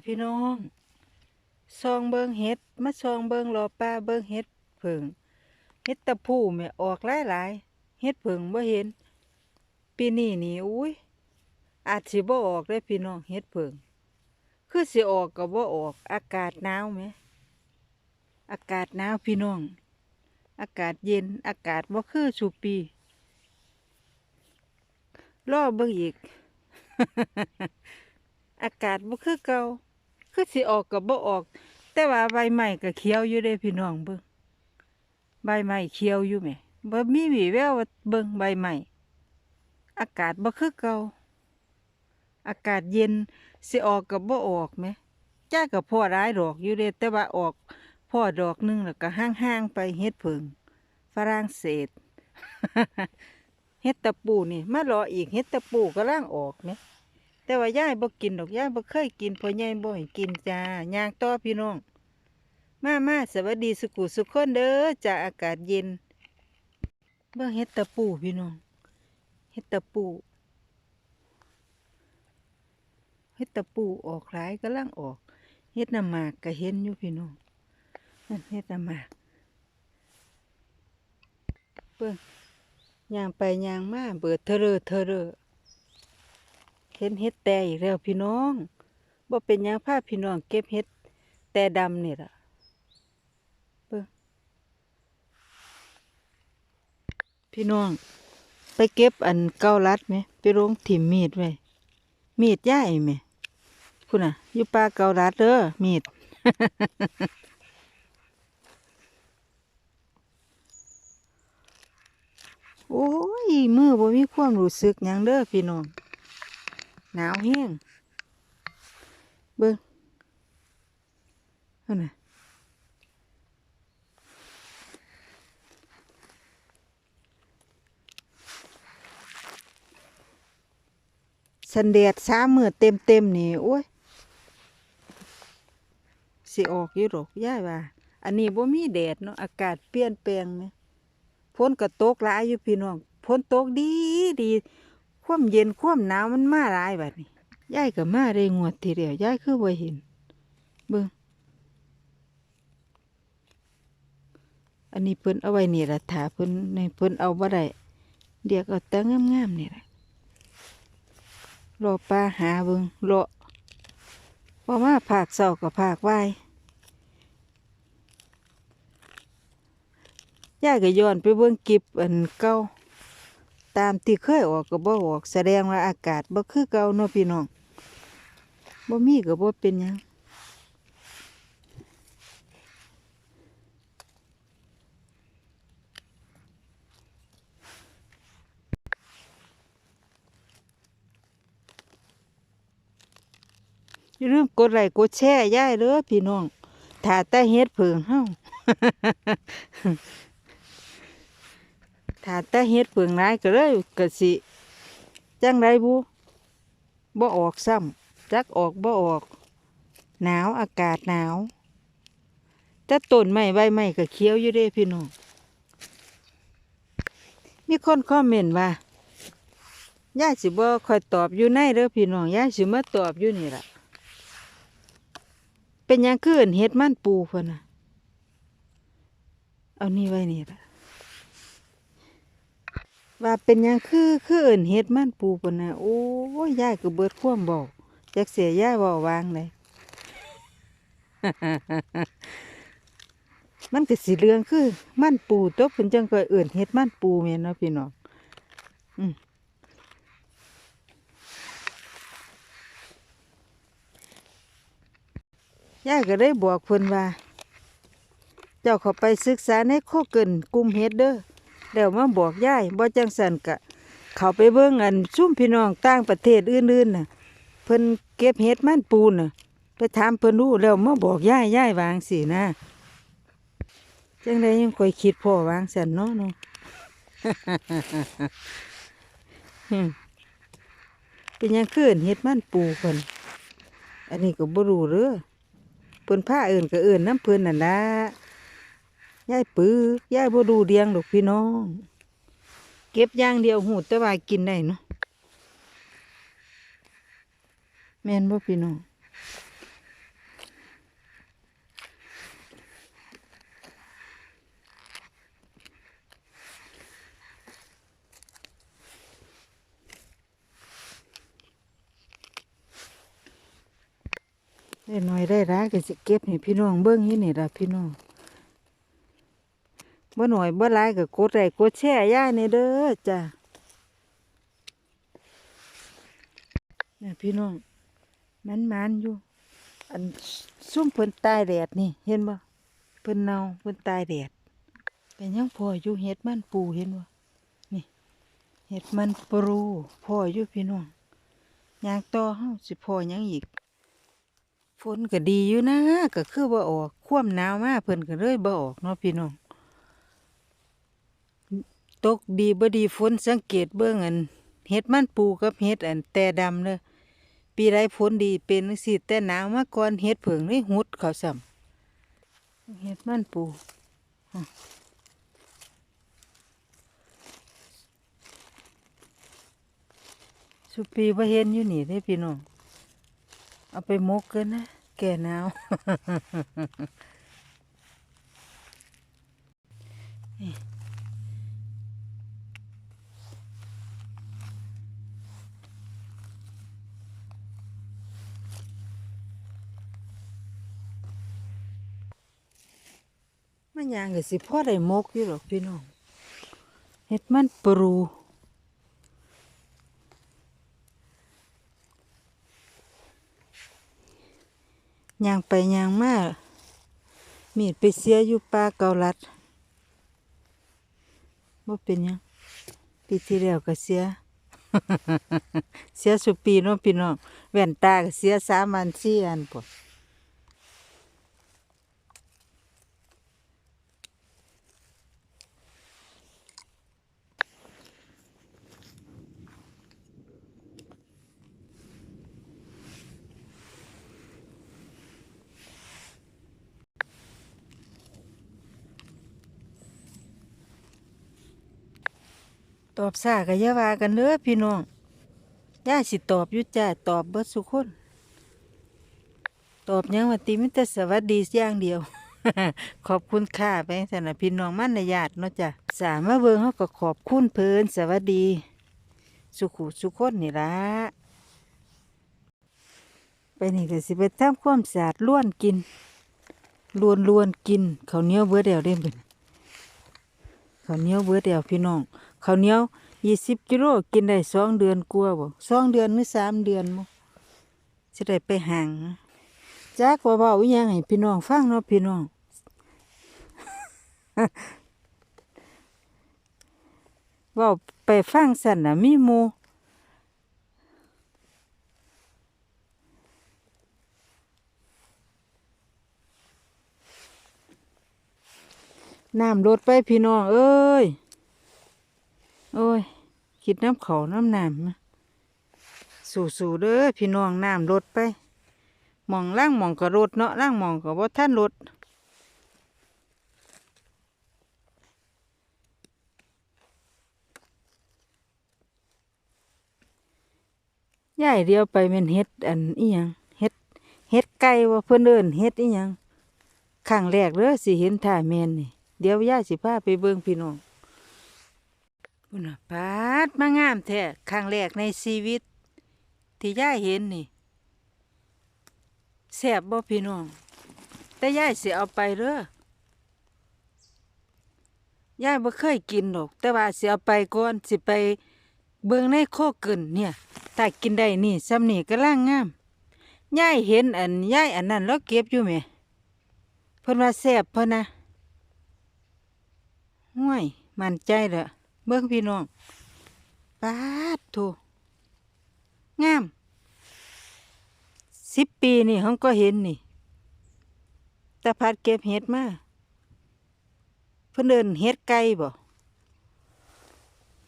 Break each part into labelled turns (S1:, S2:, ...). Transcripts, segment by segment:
S1: พี่น้องซองเบิงเห็ดมาซองเบิงรอปลาเบิงเห็ดเผิงเห็ดตะพูแม่ออกหลายหลายเห็ดเผิงบ่เห็น ปีนี้นี่อุ้ยอาจสิบ่ออกได้พี่น้องเห็ดเผิงคือสิออกก็บ่ออกอากาศหนาวไหมอากาศหนาวพี่น้อง อากาศเย็นอากาศบ่คือสุปีรอเบิ่งอีก อากาศบ่คือเก่าคือสิออกกับบ่ออก แต่ว่าใบไม้ก็เขียวอยู่เด้พี่น้องเบิ่งใบไม้เขียวอยู่แหมบ่มีวี่แววว่าเบิ่งใบไม้อากาศบ่คือเก่าอากาศเย็นสิออกกับบ่ออกแหมจ้าก็พ่อร้ายดอกอยู่เด้แต่ว่าออกพ่อดอกหนึงแล้วก็ห่างๆไปเฮ็ดเพิงฝรั่งเศสเฮ็ดตะปูนี่ มารออีกเฮ็ดตะปูกำลังออกแหม แต่ว่ายายบ่กินดอกยายบ่เคยกินพราะยายบ่ให้กินจ้าย่างต่อพี่น้อง มามาสวัสดีสุขุสุขคนเด้อจ้าอากาศเย็นเบิ่งเฮ็ดตะปูพี่น้องเฮ็ดตะปูเฮ็ดตะปูออกหลายกำลังออกเฮ็ดน้ำหมากก็เห็นอยู่พี่น้องนั่นเฮ็ดน้ำหมากเบิ่งย่างไปย่างมาเบิดเทอเรอเทอเรอ ห็นเห็ดแต่อีกแล้วพี่น้องบ่เป็นยังพาพี่น้องเก็บเห็ดแต่ดำนี่ล่ะเบิ่งพี่น้อง ไปเก็บอันเกาลัดไหมไปลงถิ่มมีดไว้มีดย่ายไหมคุณน่ะอยู่ป่าเกาลัดเด้อมีดโอ้ยมือบ่มีความรู้สึกยังเด้อพี่น้อง หนาวแห้ง เบิ่งนั่นน่ะสันเดียดสามมือเต็มเต็มนี่โอ้ยสิออกยู่หรอกย่ายว่า อันนี้บ่มีแดดเนาะอากาศเปลี่ยนแปลงไหมฝนก็ตกหลายอยู่พี่น้องฝนตกดีดี ความเย็นความหนาวมันมาหลายแบบนี้ยายก็มาได้งวดทีเดียวยายคือบ่เห็นเบิ่งอันนี้เพิ่นเอาไว้นี่ละถาเพิ่นในเพิ่นเอาบ่ได้เดี๋ยวก็แต่งามๆนี่แหละรอปลาหาเบิงรอพอมาภาคเศร้ากับภาคไวายยายก็ย้อนไปเบิ่งกิบอันเก่า ตามที่เคยออกก็บ่ออกแสดงว่าอากาศบ่คือเก่าเนาะพี่น้องบ่มีก็บ่เป็นหยังอย่าลืมกดไลค์กดแชร์ย้ายเด้อพี่น้องถ้าแต่เฮ็ดเพิงเฮา ถ้าแต่เฮ็ดเพิงร้ายก็เลยก็สิจังไรบุบ่ออกซ้ำจักออกบ่ออก หนาวอากาศหนาวแต่ต้นไม้ใบไม้ก็เขียวอยู่เด้พี่น้องมีคนคอมเมนต์ว่ายาสิบ่คอยตอบอยู่ในเด้อพี่น้องยาสิมาตอบอยู่นี่ล่ะ เป็นยังคือเอิ้นเฮ็ดมันปูเพิ่นน่ะ เอานี่ไว้นี่ล่ะ ว่าเป็นยังคือคือเอิ้นเฮ็ดมันปูปนน่ะโอ้ยยายก็เบิดความบอกจักเสียยายเว้าวางเลยมันก็สิเรื่องคือมันปูตัวเพิ่นจังก็เอิ้นเฮ็ดมันปูแม่นเนาะพี่น้องอืมยายก็ได้บอกเพิ่นว่า เจ้าเข้าไปศึกษาในข้อเกินกลุ่มเฮ็ดเด้อ แล้วมาบอกยายบ่จังสันกะ เขาไปเบิ่งอันซุ่มพี่น้องต่างประเทศอื่นๆน่ะ เพิ่นเก็บเห็ดมันปูนน่ะ ไปถามเพิ่นรู้แล้วมาบอกยายยายวางสินะจังไดยังคอยคิดพ่อวางสันเนาะเนาะเป็นยังคืนเห็ดมันปูเพิ่นอันนี้ก็บ่รู้เด้อเพิ่นผ้าเอื่นก็เอื่นน้ำเพิ่นนั่นละ ยายปื้อยายบ่ดูเดียงหรอกพี่น้อง เก็บย่างเดียวหูแตะว่ากินได้เนาะแม่นบ่พี่น้องได้น้อยได้ร้ายก็สิเก็บนี่พี่น้องเบิ้งนี่นี่ละพี่น้อง บ่หน่อยบ่ร้ายก็กดไลค์กดแชร์ย่านี่เด้อจ้ะเนี่ยพี่น้องมันมันอยู่ อันซุ่มเพิ่นตายแดดนี่ เห็นบ่เพิ่นเน่าเพิ่นตายแดดเป็นยังพออยู่เฮ็ดมันปูเห็นบ่นี่เฮ็ดมันปรูพออยู่พี่น้องยางต่อเฮาสิพอยังอีกฝนก็ดีอยู่นะก็คือบ่ออก ความหนาวมาเพิ่นก็เลยบ่ออกเนาะพี่น้อง ตกดีบ่ดีฝนสังเกตเบิ่งอันเฮ็ดมันปูกับเฮ็ดอันแต่ดำเด้อปีใดฝนดีเป็นจังซี่แต่หนาวมาก่อนเฮ็ดเผิงเลยหุดเขาซ้ำเฮ็ดมันปูสุปีบ่าเห็นอยู่นี่เด้พี่น้องเอาไปมกกันนะ แก่หนาวนี่ มันยางก็สิพ่อได้มกอยู่หรอกพี่น้องเฮ็ดมันปรูยางไปยางมามีดไปเสียอยู่ป่าเกาลัดบ่เป็นยังปีที่แล้วก็เสีย เสียสุปีเนาะพี่น้องแว่นตาก็เสียสามันสี่อันพอ ตอบซาก็อย่าวากันเด้อพี่น้องย่าสิตอบยู่จ้าตอบเบิดสุคน ตอบยังว่าติมิต่สวัสดีอย่างเดียว ขอบคุณค่าไปสนะพี่น้องมั่นในญาติเนาะจ้ะสามมาเบิ่งเฮาก็ขอบคุณเพลินสวัสดี สุขุสุคนนี่ละไปนี่ก็สิไปทำความสะอาดล้วนกินล้วนล้วนกินเขาเนียเบิดแล้วเด้เพิ่นาวเหนียวเบิดแล้วพี่น้องข้าวเหนียวยี่สิบกิโลกินได้สองเดือนกว่าบ่สองเดือนหรือสามเดือนมั้จะได้ไปห่างจักว่าเบาอีหยังให้พี่น้องฟังเนาะพี่น้องเว้าไปฟังสั่นน่ะมีหมู่ น้ำลดไปพี่น้องเอ้ย โอ้ย คิดน้ำเขาน้ำน้ำมาสู่ๆเด้อพี่น้องน้ำลดไปหมองล่างหมองก็รถเนาะล่างหมองก็บ่ท่านรถย่ายเดียวไปเป็นเฮ็ดอันอีหยังเฮ็ดเฮ็ดไก่ว่าเพิ่อนเอิ้นเฮ็ดอีหยังครั้งแรกเด้อสิเห็นท่าแมนนี่ เดี๋ยวย่าสิพาไปเบิ่งพี่น้องพุ่นน่ะปาดมางามแท้ครั้งแรกในชีวิต ที่ย่าเห็นนี่แซ่บบ่พี่น้อง แต่ย่าสิเอาไปเด้อย่าบ่เคยกินดอก แต่ว่าสิเอาไปก่อนสิไปเบิ่งในโคกึ่นเนี่ย ถ้ากินได้นี่ซ้ำนี่ก็ล่างงามย่ายเห็นอันย่ายอันนั้นแล้วเก็บอยู่แหมเพิ่นว่าแซ่บเพิ่นนะ ห่วยมันใจเด้อเบิ่งพี่น้องปาดโถงามสิบปีนี่เขาก็เห็นนี่แต่พัดเก็บเห็ดมาเพิ่นเดินเห็ดไก่บ่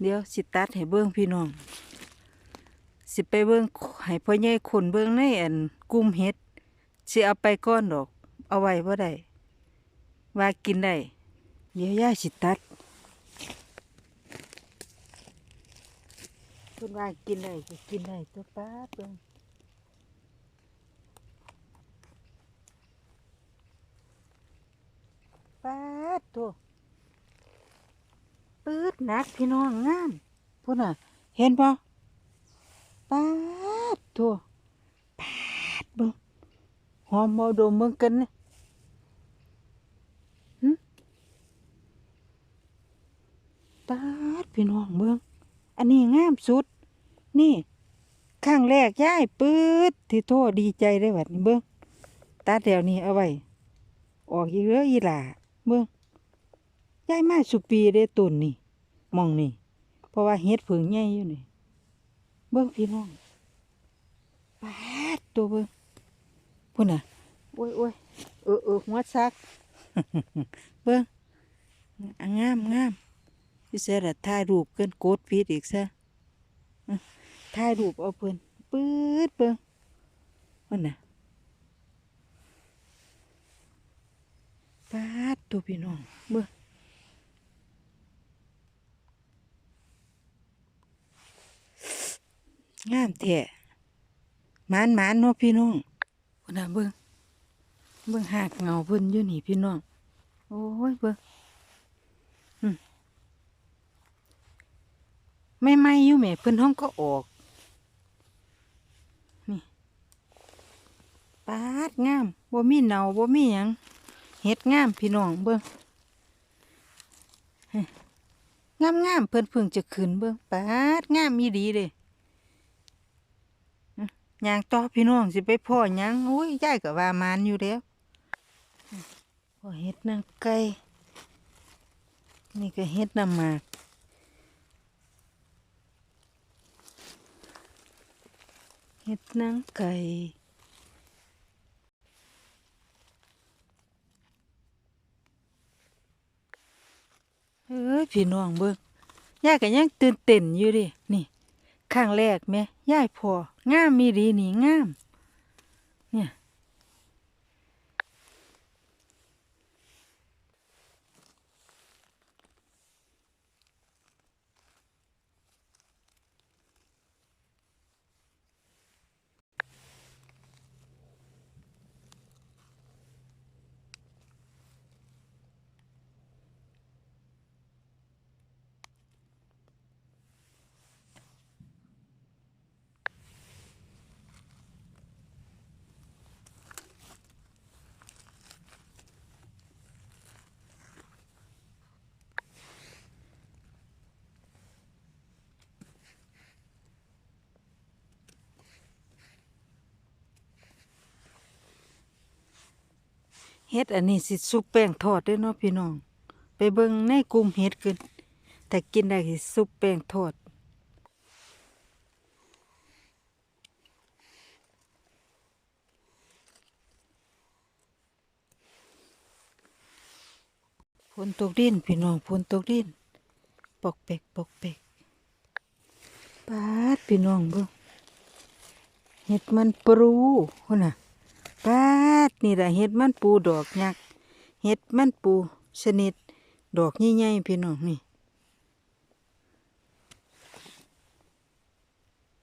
S1: เดี๋ยวสิตัดให้เบิ่งพี่น้อง สิไปเบิ่งให้พ่อใหญ่คนเบิ่งในอันกุมเห็ดสิเอาไปก้อนดอก เอาไว้บ่ได้ว่ากินได้เดี๋ยวย่าสิตัด เพิ่นว่ากินได้ก็กินได้ตัวป้าเบิ่งป้าตัวปื๊ดนักพี่น้องงามพุ่นน่ะ เห็นปะป้าตัวป้าเบิ่งหอมบ่ดมเบิ่งกันนะหึปาพี่น้องเบิ่ง อันนี้งามสุด นี่ข้างแรกย้ายปื๊ดที่โทษดีใจได้บัดนี้เบิ่งตัดแถวนี้เอาไว้ ออกอีกเด้ออีหล่าเบิ่งย้ายมาสุปีเด้ต้นนี่มองนี่ เพราะว่าเฮ็ดผึ่งใหญ่อยู่นี่ เบิ่งพี่น้องปาดตัวเบิ่งพุ่นน่ะโอ้ยโอ้ยเออเออหัวซัก เบิ่งอะงามงาม พี่เสด็จถ่ายรูปเกินโกดฟีดอีกซะถ่ายรูปเอาเพิ่นปื๊ดเบิ่งพุ่นน่ะปาดตัวพี่น้องเบิ่งงามแท้มานมานเนาะพี่น้องพุ่นน่ะเบิ่งเบิ่งหากเงาเพิ่นอยู่นี่พี่น้อง โอ้ยเบิ่งอืม ไม่ไม่อยู่แม่เพิ่อนห้องก็ออก นี่ปาดงามบ่มีเนาบ่มีหยังเฮ็ดงามพี่น้องเบิ่งงามงามเพิ่อนเพิ่งจะขึ้นเบิ่งปาดงามมีดีเด้ยางต่อพี่น้องสิไปพ่อหยังโอ้ยยายก็ว่ามานอยู่แล้วพอเฮ็ดนางไก่นี่ก็เฮ็ดน้ำหมาก เห็ดนางไก่เอ้ยพี่น้องเบิ่งยายก็ยังตื่นเต้นอยู่ดินี่ข้างแรกแม่ย่ายพองามมีดีนี่งาม เนี่ย เฮ็ดอันนี้สิซุปแป้งทอดด้วยเนาะพี่น้อง ไปเบิ่งในกลุ่มเฮ็ดกันแต่กินได้สิซุปแป้งทอดฝนตกดินพี่น้องฝนตกดินปอกเปกปอกเปกปาดพี่น้องเบิ่งเห็ดมันปรูหุ่นน่ะปาด นี่แหละเห็ดมันปูดอกยักษ์เห็ดมันปูชนิด ดอกใหญ่ๆพี่น้องนี่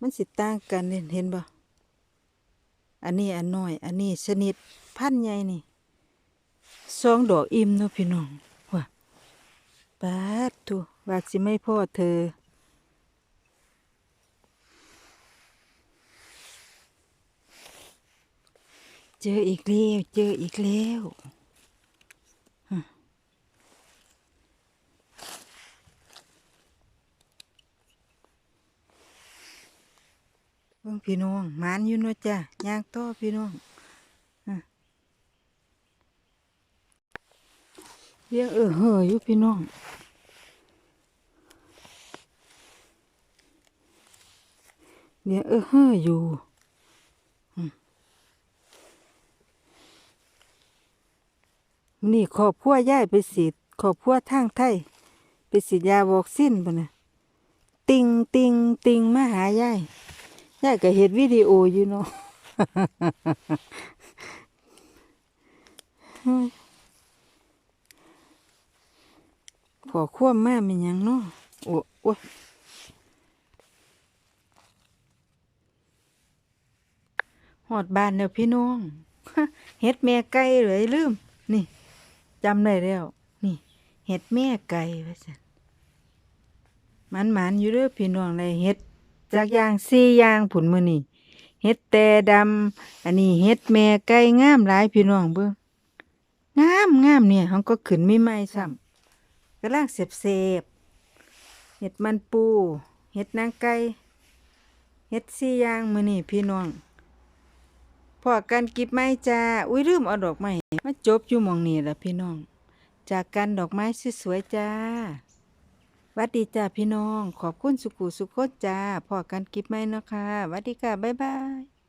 S1: มันสิต่างกันเห็นเห็นบ่อันนี้อันน้อย อันนี้ชนิดพันธุ์ใหญ่นี่สองดอกอิ่มเนาะพี่น้องว่าปาดทุว่าสิไม่พ่อเธอ เจออีกแล้วเจออีกแล้วเบิ่งพี่น้องหมานอยู่เนาะจ้ะย่างต่อพี่น้องเลี้ยงเออเหออยู่พี่น้องเลี้ยงเออเหออยู่อืม นี่ขอบพัวย่ายไปสีดขอบพัวทางไทย ไปสีดยาบอกสิ้นปะนะติงติงติงมาหายายยายก็เห็นวิดีโออยู่เนาะขอควบมาเป็นยังเนาะโอ้โอ้ยหอดบานแล้วพี่น้อง เฮ็ดแม่ไก่เลยลืม นี่ จำได้แล้ว นี่เฮ็ดแม่ไก่ว่าซั่นมันหมันๆอยู่เด้อพี่น้องเลยเฮ็ดจากอย่างสี่อย่างผุนมือนี่เฮ็ดแต่ดำอันนี้เฮ็ดแม่ไก่งามหลายพี่น้องเบิ่งงามงามเนี่ยเฮาก็ขึ้นใหม่ซ้ำกำลังเสบๆเฮ็ดมันปูเฮ็ดนางไก่เฮ็ดสี่อย่างมือนี้พี่น้อง พอกันกิบไม้จ้า อุ้ยลืมเอาดอกไม้มาจบอยู่มองนี่ละพี่น้อง จากกันดอกไม้สวยๆจ้าวัดดีจ้าพี่น้อง ขอบคุณสุขุสุขคจ้าพอกันกิบไม้นะคะวัดดีค่ะบ๊ายบาย